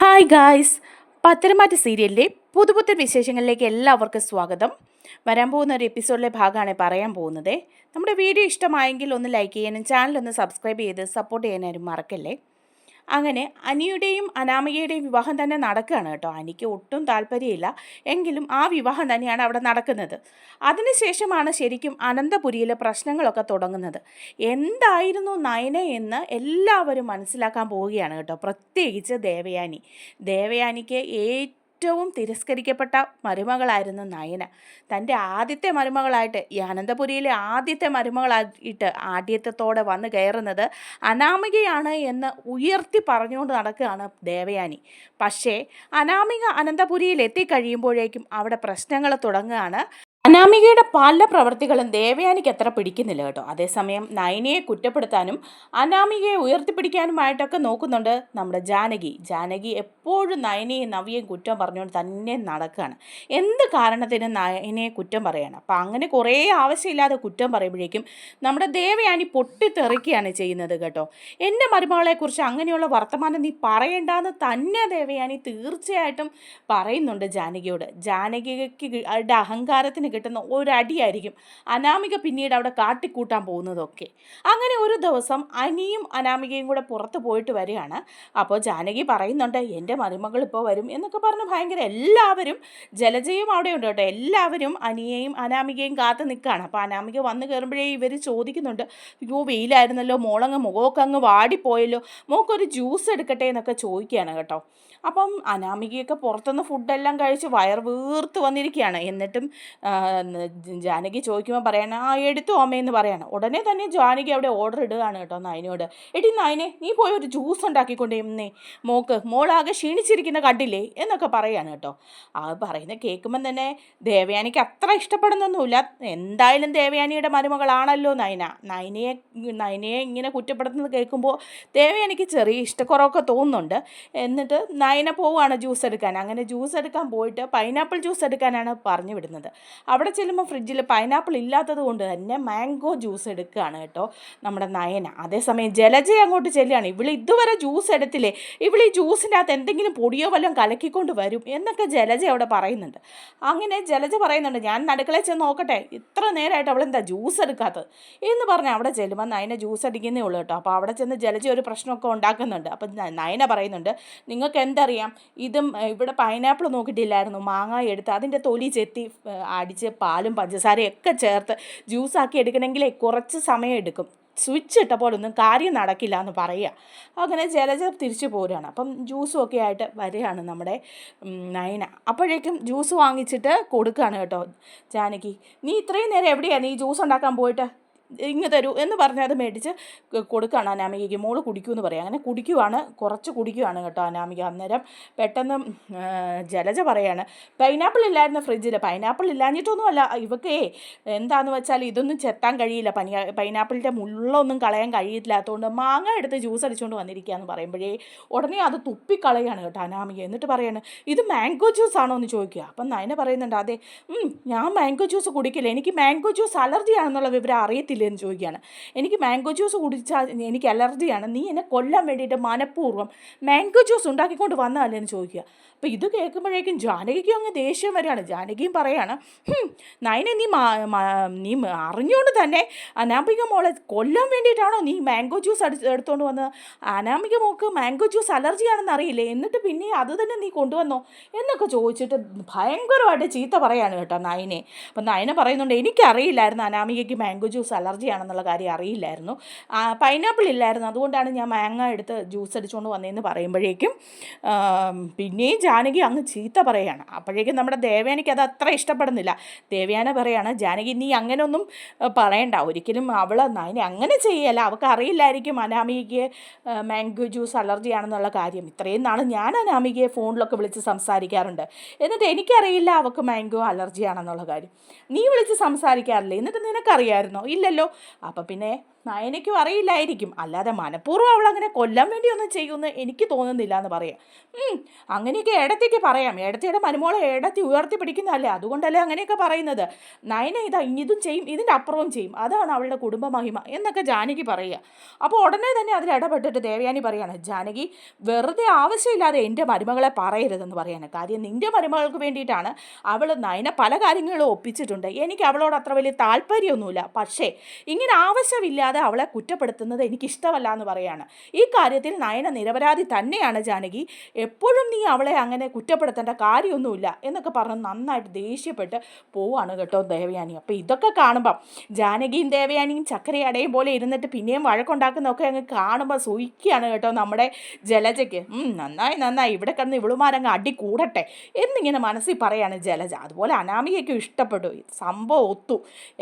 Hi guys പത്തനംമാറ്റ സീരിയലിലെ പുതുപുത്തൻ വിശേഷങ്ങളിലേക്ക് എല്ലാവർക്കും സ്വാഗതം. വരാൻ പോകുന്ന ഒരു എപ്പിസോഡിലെ ഭാഗമാണ് പറയാൻ പോകുന്നത്. നമ്മുടെ വീഡിയോ ഇഷ്ടമായെങ്കിൽ ഒന്ന് ലൈക്ക് ചെയ്യാനും ചാനൽ ഒന്ന് സബ്സ്ക്രൈബ് ചെയ്ത് സപ്പോർട്ട് ചെയ്യാനും മറക്കല്ലേ? അങ്ങനെ അനിയുടെയും അനാമികയുടെയും വിവാഹം തന്നെ നടക്കുകയാണ് കേട്ടോ. അനിക്ക് ഒട്ടും താല്പര്യമില്ല. എങ്കിലും ആ വിവാഹം തന്നെയാണ് അവിടെ നടക്കുന്നത്. അതിനുശേഷമാണ് ശരിക്കും അനന്തപുരിയിലെ പ്രശ്നങ്ങളൊക്കെ തുടങ്ങുന്നത്. എന്തായിരുന്നു നയന എന്ന് എല്ലാവരും മനസ്സിലാക്കാൻ പോവുകയാണ് കേട്ടോ. പ്രത്യേകിച്ച് ദേവയാനി. ദേവയാനിക്ക് ഏറ്റവും തിരസ്കരിക്കപ്പെട്ട മരുമകളായിരുന്നു നയന. തന്റെ ആദ്യത്തെ മരുമകളായിട്ട് ഈ അനന്തപുരിയിലെ ആദ്യത്തെ മരുമകളായിട്ട് ആഢ്യത്വത്തോടെ വന്ന് കയറുന്നത് അനാമികയാണ് എന്ന് ഉയർത്തി പറഞ്ഞുകൊണ്ട് നടക്കുകയാണ് ദേവയാനി. പക്ഷേ അനാമിക അനന്തപുരിയിൽ എത്തിക്കഴിയുമ്പോഴേക്കും അവിടെ പ്രശ്നങ്ങൾ തുടങ്ങുകയാണ്. അനാമികയുടെ പല പ്രവർത്തികളും ദേവയാനിക്ക് അത്ര പിടിക്കുന്നില്ല കേട്ടോ. അതേസമയം നയനയെ കുറ്റപ്പെടുത്താനും അനാമികയെ ഉയർത്തിപ്പിടിക്കാനുമായിട്ടൊക്കെ നോക്കുന്നുണ്ട് നമ്മുടെ ജാനകി. ജാനകി എപ്പോഴും നയനയും നവിയെയും കുറ്റം പറഞ്ഞുകൊണ്ട് തന്നെ നടക്കുകയാണ്. എന്ത് കാരണത്തിന് നയനയെ കുറ്റം പറയണം. അപ്പം അങ്ങനെ കുറേ ആവശ്യമില്ലാതെ കുറ്റം പറയുമ്പോഴേക്കും നമ്മുടെ ദേവയാനി പൊട്ടിത്തെറിക്കുകയാണ് ചെയ്യുന്നത് കേട്ടോ. എന്റെ മരുമകളെക്കുറിച്ച് അങ്ങനെയുള്ള വർത്തമാനം നീ പറയണ്ടെന്ന് തന്നെ ദേവയാനി തീർച്ചയായിട്ടും പറയുന്നുണ്ട് ജാനകിയോട്. ജാനകിക്ക് അഹങ്കാരത്തിന് കിട്ടുന്ന ഒരടിയായിരിക്കും. അനാമിക പിന്നീട് അവിടെ കാട്ടിക്കൂട്ടാൻ പോകുന്നതൊക്കെ. അങ്ങനെ ഒരു ദിവസം അനിയും അനാമികയും കൂടെ പുറത്ത് പോയിട്ട് വരികയാണ്. അപ്പോൾ ജാനകി പറയുന്നുണ്ട് എന്റെ മരുമകൾ ഇപ്പോൾ വരും എന്നൊക്കെ പറഞ്ഞ് ഭയങ്കര എല്ലാവരും ജലജയും അവിടെ ഉണ്ട് കേട്ടോ. എല്ലാവരും അനിയെയും അനാമികയും കാത്ത് നിൽക്കുകയാണ്. അപ്പോൾ അനാമിക വന്ന് കയറുമ്പോഴേ ഇവർ ചോദിക്കുന്നുണ്ട് അയ്യോ വെയിലായിരുന്നല്ലോ മോളങ്ങ് മുഖമൊക്കെ അങ്ങ് വാടിപ്പോയല്ലോ മോക്കൊരു ജ്യൂസ് എടുക്കട്ടെ എന്നൊക്കെ ചോദിക്കുകയാണ് കേട്ടോ. അപ്പം അനാമികയൊക്കെ പുറത്തുനിന്ന് ഫുഡെല്ലാം കഴിച്ച് വയർ വീർത്ത് വന്നിരിക്കുകയാണ്. എന്നിട്ടും ജാനകി ചോദിക്കുമ്പോൾ പറയണ ആ എടുത്തു അമ്മയെന്ന് പറയണം. ഉടനെ തന്നെ ജാനകി അവിടെ ഓർഡർ ഇടുകയാണ് കേട്ടോ നയനോട് എടി നയനെ നീ പോയി ഒരു ജ്യൂസ് ഉണ്ടാക്കിക്കൊണ്ടേ ഇന്നേ. മോക്ക് മോളാകെ ക്ഷീണിച്ചിരിക്കുന്ന കണ്ടില്ലേ? എന്നൊക്കെ പറയാണ് കേട്ടോ. ആ പറയുന്ന കേൾക്കുമ്പം തന്നെ ദേവയാനിക്ക് അത്ര ഇഷ്ടപ്പെടുന്നൊന്നുമില്ല. എന്തായാലും ദേവയാനിയുടെ മരുമകളാണല്ലോ നയന നയനയെ നയനയെ ഇങ്ങനെ കുറ്റപ്പെടുത്തുന്നത് കേൾക്കുമ്പോൾ ദേവയാനിക്ക് ചെറിയ ഇഷ്ടക്കുറവൊക്കെ തോന്നുന്നുണ്ട്. എന്നിട്ട് നയന പോവുകയാണ് ജ്യൂസ് എടുക്കാൻ. അങ്ങനെ ജ്യൂസ് എടുക്കാൻ പോയിട്ട് പൈനാപ്പിൾ ജ്യൂസ് എടുക്കാനാണ് പറഞ്ഞു വിടുന്നത്. അവിടെ ചെല്ലുമ്പോൾ ഫ്രിഡ്ജിൽ പൈനാപ്പിൾ ഇല്ലാത്തത് കൊണ്ട് തന്നെ മാംഗോ ജ്യൂസ് എടുക്കുകയാണ് കേട്ടോ നമ്മുടെ നയന. അതേസമയം ജലജ അങ്ങോട്ട് ചെല്ലുകയാണ്. ഇവൾ ഇതുവരെ ജ്യൂസ് എടുത്തില്ലേ? ഇവൾ ഈ ജ്യൂസിന്റെ അകത്ത് എന്തെങ്കിലും പൊടിയോ വല്ലതും കലക്കിക്കൊണ്ട് വരും? എന്നൊക്കെ ജലജ അവിടെ പറയുന്നുണ്ട്. അങ്ങനെ ജലജ പറയുന്നുണ്ട് ഞാൻ നടുക്കളയിൽ ചെന്ന് നോക്കട്ടെ. ഇത്ര നേരമായിട്ട് അവൾ എന്താ ജ്യൂസ് എടുക്കാത്തത്? എന്ന് പറഞ്ഞ് അവിടെ ചെല്ലുമ്പോൾ നയന ജ്യൂസ് അടിക്കുന്നേ ഉള്ളൂ കേട്ടോ. അപ്പോൾ അവിടെ ചെന്ന് ജലജ ഒരു പ്രശ്നമൊക്കെ ഉണ്ടാക്കുന്നുണ്ട്. അപ്പം നയന പറയുന്നുണ്ട് നിങ്ങൾക്ക് എന്തറിയാം ഇതും ഇവിടെ പൈനാപ്പിൾ നോക്കിയിട്ടില്ലായിരുന്നു. മാങ്ങ എടുത്ത് അതിന്റെ തൊലി ചെത്തി അടിച്ച് പാലും പഞ്ചസാരയും ഒക്കെ ചേർത്ത് ജ്യൂസാക്കി എടുക്കണമെങ്കിൽ കുറച്ച് സമയം എടുക്കും. സ്വിച്ച് ഇട്ടപ്പോൾ ഒന്നും കാര്യം നടക്കില്ല എന്ന് പറയുക. അങ്ങനെ ജലജ തിരിച്ചു പോരുകയാണ്. അപ്പം ജ്യൂസും ഒക്കെ ആയിട്ട് വരികയാണ് നമ്മുടെ നയന. അപ്പോഴേക്കും ജ്യൂസ് വാങ്ങിച്ചിട്ട് കൊടുക്കുകയാണ് കേട്ടോ ജാനകി. നീ ഇത്രയും നേരം എവിടെയാണ് നീ ജ്യൂസ് ഉണ്ടാക്കാൻ പോയിട്ട്? ഇങ്ങ് തരൂ എന്ന് പറഞ്ഞ് അത് മേടിച്ച് കൊടുക്കുകയാണ് അനാമികയ്ക്ക്. മോൾ കുടിക്കുമെന്ന് പറയാം. അങ്ങനെ കുടിക്കുവാണ് കുറച്ച് കുടിക്കുവാണ് കേട്ടോ അനാമിക. അന്നേരം പെട്ടെന്ന് ജലജ പറയാണ് പൈനാപ്പിൾ ഇല്ലായിരുന്നു ഫ്രിഡ്ജിൽ പൈനാപ്പിൾ ഇല്ലാഞ്ഞിട്ടൊന്നുമല്ല. ഇവക്കേ എന്താന്ന് വെച്ചാൽ ഇതൊന്നും ചെത്താൻ കഴിയില്ല. പനി പൈനാപ്പിളിന്റെ മുള്ളൊന്നും കളയാൻ കഴിയില്ലാത്തതുകൊണ്ട് മാങ്ങ എടുത്ത് ജ്യൂസ് അടിച്ചുകൊണ്ട് വന്നിരിക്കുക എന്ന് പറയുമ്പോഴേ ഉടനെ അത് തുപ്പിക്കളയാണ് കേട്ടോ അനാമിക. എന്നിട്ട് പറയാണ് ഇത് മാംഗോ ജ്യൂസ് ആണോ എന്ന് ചോദിക്കുക. അപ്പം നയന പറയുന്നുണ്ട് അതെ ഞാൻ മാംഗോ ജ്യൂസ് കുടിക്കില്ല. എനിക്ക് മാംഗോ ജ്യൂസ് അലർജി ആണെന്നുള്ള വിവരം അറിയത്തില്ല. എന്ന് ചോദിക്കുകയാണ്. എനിക്ക് മാംഗോ ജ്യൂസ് കുടിച്ചാൽ എനിക്ക് അലർജിയാണ്. നീ എന്നെ കൊല്ലാൻ വേണ്ടിയിട്ട് മനഃപൂർവം മാംഗോ ജ്യൂസ് ഉണ്ടാക്കിക്കൊണ്ട് വന്നതല്ലേ എന്ന് ചോദിക്കുക. അപ്പോൾ ഇത് കേൾക്കുമ്പോഴേക്കും ജാനകിക്കും അങ്ങ് ദേഷ്യം വരികയാണ്. ജാനകിയും പറയാണ് നയനെ നീ നീ അറിഞ്ഞുകൊണ്ട് തന്നെ അനാമിക മോളെ കൊല്ലാൻ വേണ്ടിയിട്ടാണോ നീ മാംഗോ ജ്യൂസ് അടി എടുത്തുകൊണ്ട് വന്നത്? അനാമിക മോൾക്ക് മാംഗോ ജ്യൂസ് അലർജിയാണെന്ന് അറിയില്ലേ? എന്നിട്ട് പിന്നെ അത് തന്നെ നീ കൊണ്ടുവന്നോ? എന്നൊക്കെ ചോദിച്ചിട്ട് ഭയങ്കരമായിട്ട് ചീത്ത പറയാണ് കേട്ടോ നയനെ അപ്പം നയനെ പറയുന്നുണ്ട് എനിക്കറിയില്ലായിരുന്നു അനാമികയ്ക്ക് മാംഗോ ജ്യൂസ് അലർജിയാണെന്നുള്ള കാര്യം അറിയില്ലായിരുന്നു. പൈനാപ്പിൾ ഇല്ലായിരുന്നു. അതുകൊണ്ടാണ് ഞാൻ മാങ്ങ എടുത്ത് ജ്യൂസ് അടിച്ചുകൊണ്ട് വന്നതെന്ന് പറയുമ്പോഴേക്കും പിന്നെയും ജാനകി അങ്ങ് ചീത്ത പറയുകയാണ് അപ്പോഴേക്കും നമ്മുടെ ദേവയാനിക്ക് അത് അത്ര ഇഷ്ടപ്പെടുന്നില്ല. ദേവയാന പറയാണ് ജാനകി നീ അങ്ങനെയൊന്നും പറയണ്ട. ഒരിക്കലും അവൾ അതിനെ അങ്ങനെ ചെയ്യല്ല. അവൾക്ക് അറിയില്ലായിരിക്കും അനാമികയ്ക്ക് മാംഗോ ജ്യൂസ് അലർജി ആണെന്നുള്ള കാര്യം. ഇത്രയും നാൾ ഞാൻ അനാമികയെ ഫോണിലൊക്കെ വിളിച്ച് സംസാരിക്കാറുണ്ട്. എന്നിട്ട് എനിക്കറിയില്ല അവൾക്ക് മാംഗോ അലർജി ആണെന്നുള്ള കാര്യം. നീ വിളിച്ച് സംസാരിക്കാറില്ല? എന്നിട്ട് നിനക്കറിയായിരുന്നോ? ഇല്ലല്ലോ അറിയാമല്ലോ അപ്പം പിന്നെ നയനയ്ക്കും അറിയില്ലായിരിക്കും. അല്ലാതെ മനഃപൂർവം അവൾ അങ്ങനെ കൊല്ലാൻ വേണ്ടി ഒന്നും ചെയ്യുമെന്ന് എനിക്ക് തോന്നുന്നില്ല എന്ന് പറയാം അങ്ങനെയൊക്കെ ഇടത്തേക്ക് പറയാം. ഇടത്തിയുടെ മരുമോളെ ഇടത്തി ഉയർത്തി പിടിക്കുന്നതല്ലേ? അതുകൊണ്ടല്ലേ അങ്ങനെയൊക്കെ പറയുന്നത്. നയന ഇതാ ഇതും ചെയ്യും ഇതിന്റെ അപ്പുറവും ചെയ്യും. അതാണ് അവളുടെ കുടുംബ മഹിമ എന്നൊക്കെ ജാനകി പറയുക. അപ്പോൾ ഉടനെ തന്നെ അതിൽ ഇടപെട്ടിട്ട് ദേവയാനി പറയാണ് ജാനകി വെറുതെ ആവശ്യമില്ലാതെ എന്റെ മരുമകളെ പറയരുതെന്ന് പറയാണ് കാര്യം നിന്റെ മരുമകൾക്ക് വേണ്ടിയിട്ടാണ് അവൾ നയന പല കാര്യങ്ങളും ഒപ്പിച്ചിട്ടുണ്ട്. എനിക്ക് അവളോട് അത്ര വലിയ താല്പര്യമൊന്നുമില്ല. പക്ഷേ ഇങ്ങനെ ആവശ്യമില്ലാതെ അവളെ കുറ്റപ്പെടുത്തുന്നത് എനിക്കിഷ്ടമല്ല എന്ന് പറയാണ്. ഈ കാര്യത്തിൽ നയന നിരപരാധി തന്നെയാണ് ജാനകി. എപ്പോഴും നീ അവളെ അങ്ങനെ കുറ്റപ്പെടുത്തേണ്ട കാര്യമൊന്നുമില്ല എന്നൊക്കെ പറഞ്ഞ് നന്നായിട്ട് ദേഷ്യപ്പെട്ട് പോവാണ് കേട്ടോ ദേവയാനി. അപ്പോൾ ഇതൊക്കെ കാണുമ്പം ജാനകിയും ദേവയാനിയും ചക്കരയടയും പോലെ ഇരുന്നിട്ട് പിന്നെയും വഴക്കുണ്ടാക്കുന്നതൊക്കെ അങ്ങ് കാണുമ്പോൾ സൂയിക്കുകയാണ് കേട്ടോ നമ്മുടെ ജലജയ്ക്ക്. നന്നായി നന്നായി. ഇവിടെ കിടന്ന് ഇവളുമാരങ്ങ് അടി കൂടട്ടെ എന്നിങ്ങനെ മനസ്സിൽ പറയാണ് ജലജ. അതുപോലെ അനാമികയ്ക്കും ഇഷ്ടപ്പെട്ടു. സംഭവം ഒത്തു.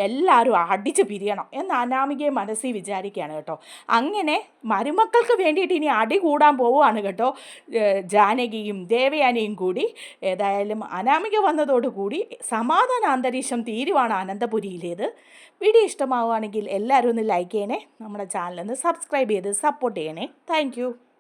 എല്ലാവരും അടിച്ച് പിരിയണം. എന്ന് അനാമികയെ മനസ്സിൽ വിചാരിക്കുകയാണ് കേട്ടോ. അങ്ങനെ മരുമക്കൾക്ക് വേണ്ടിയിട്ട് ഇനി അടി കൂടാൻ പോവുകയാണ് കേട്ടോ ജാനകിയും ദേവയാനിയും കൂടി. ഏതായാലും അനാമിക വന്നതോടുകൂടി സമാധാന അന്തരീക്ഷം തീരുവാണ് അനന്തപുരിയിലേത്. വീഡിയോ ഇഷ്ടമാവുകയാണെങ്കിൽ എല്ലാവരും ഒന്ന് ലൈക്ക് ചെയ്യണേ നമ്മുടെ ചാനലൊന്ന് സബ്സ്ക്രൈബ് ചെയ്ത് സപ്പോർട്ട് ചെയ്യണേ. താങ്ക്